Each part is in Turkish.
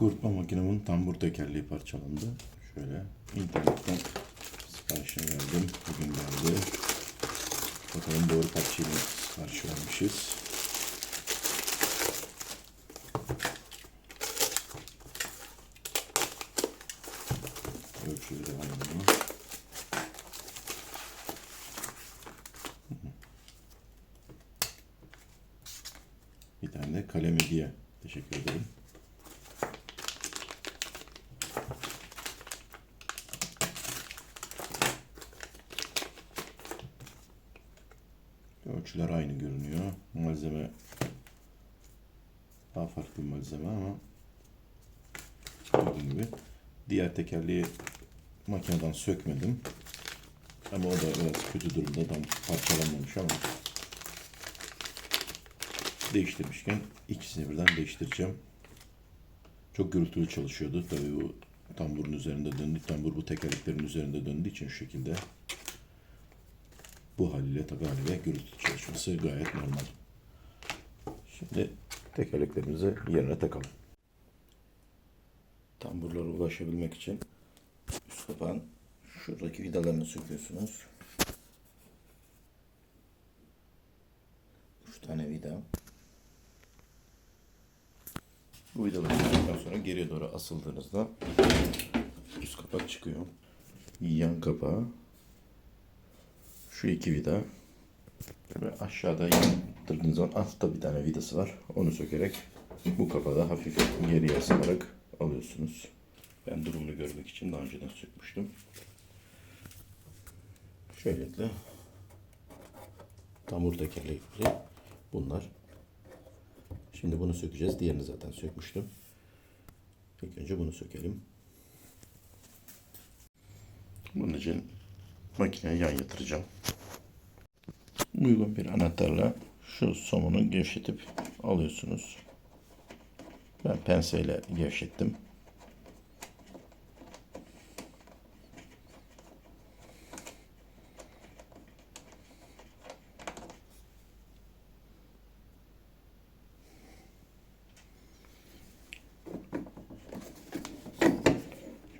Kurutma makinemin tambur tekerleği parçalandı. Şöyle internetten siparişini verdim. Bugün geldi. Bakalım doğru parçayla sipariş vermişiz. Bir tane de kalem hediye. Teşekkür ederim. Ölçüler aynı görünüyor. Malzeme daha farklı bir malzeme ama gördüğüm gibi diğer tekerleği makineden sökmedim. Ama o da biraz kötü durumda tam parçalanmamış ama değiştirmişken ikisini birden değiştireceğim. Çok gürültülü çalışıyordu. Tabii bu tamburun üzerinde döndü. Tambur bu tekerleklerin üzerinde döndüğü için şu şekilde bu haliyle tabii haliyle gürültü çalışması gayet normal. Şimdi tekerleklerimizi yerine takalım. Tamburlara ulaşabilmek için üst kapağın şuradaki vidalarını söküyorsunuz. Üç tane vida. Bu vidaları söktükten sonra geriye doğru asıldığınızda üst kapak çıkıyor. Yan kapağı şu iki vida ve aşağıda yandırdığınız zaman altta bir tane vidası var. Onu sökerek bu kapağı da hafif geriye asılarak alıyorsunuz. Ben durumunu görmek için daha önceden sökmüştüm. Şöylelikle tamur tekerlekleri bunlar. Şimdi bunu sökeceğiz. Diğerini zaten sökmüştüm. İlk önce bunu sökelim. Bunun için makineye yan yatıracağım. Uygun bir anahtarla şu somunu gevşetip alıyorsunuz. Ben penseyle gevşettim.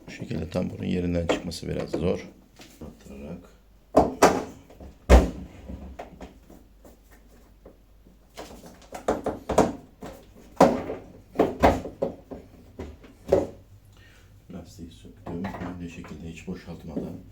Bu şekilde tam bunun yerinden çıkması biraz zor. Boşaltmadan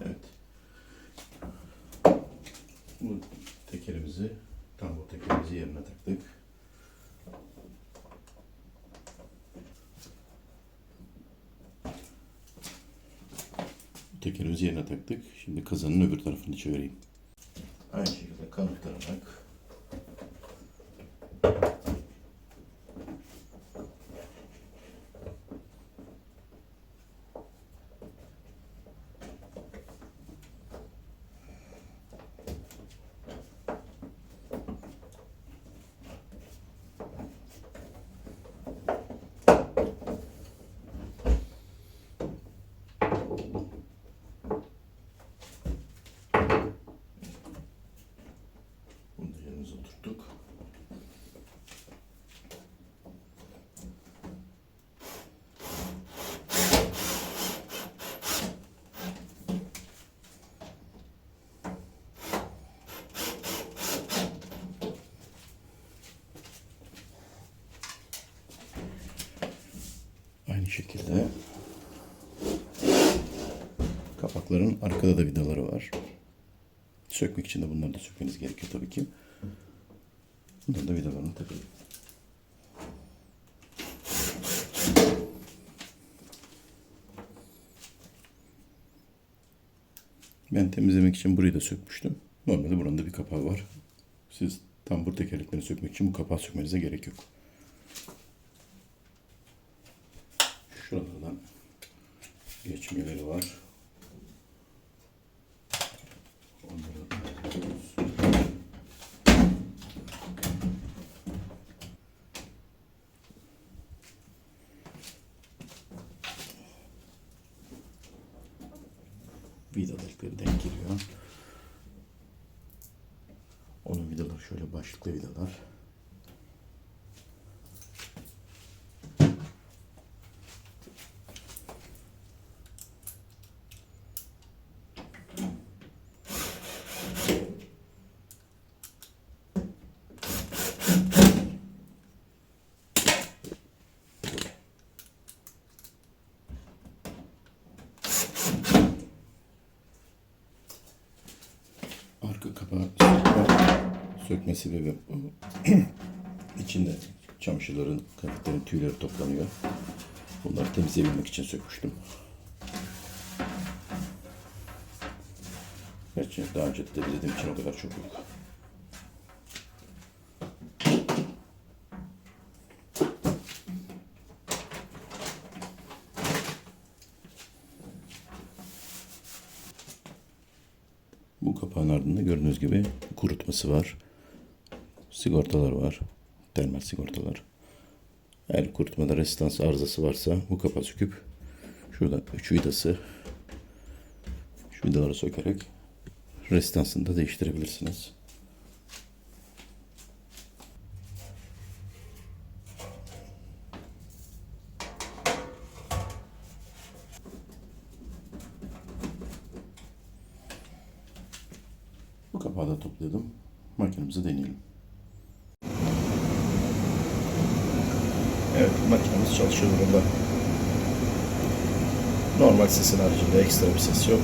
Evet. Bu tekerimizi, tam bu tekerimizi yerine taktık. Tekerimizi yerine taktık. Şimdi kazanın öbür tarafını çevireyim. Aynı şekilde kanıtlanarak bunu da yerimize oturttuk. Aynı şekilde Kapakların arkada da vidaları var. Sökmek için de bunları da sökmeniz gerekiyor tabii ki. Bunların da vidalarını takıyorum. Ben temizlemek için burayı da sökmüştüm. Normalde buranın da bir kapağı var. Siz tambur tekerleklerini sökmek için bu kapağı sökmenize gerek yok. Şuralardan geçmeleri var. Onları alıyoruz. Vidalıkları denk geliyor. Onun vidaları şöyle başlıklı vidalar. Kapağı sökme, sökme sebebi. İçinde çamaşırların, kıyafetlerin tüyleri toplanıyor. Bunları temizleyebilmek için sökmüştüm. Gerçi daha önce de temizlediğim için o kadar çok yok. Bu kapağın ardında gördüğünüz gibi kurutması var. Sigortalar var. Termal sigortalar. Eğer kurutmada resistans arızası varsa bu kapağı söküp şurada üç vidası şu vidaları sökerek resistansını da değiştirebilirsiniz. Bu kapağı da topladım. Makinemizi deneyelim. Evet, makinemiz çalışıyor durumda. Normal sesin haricinde ekstra bir ses yok.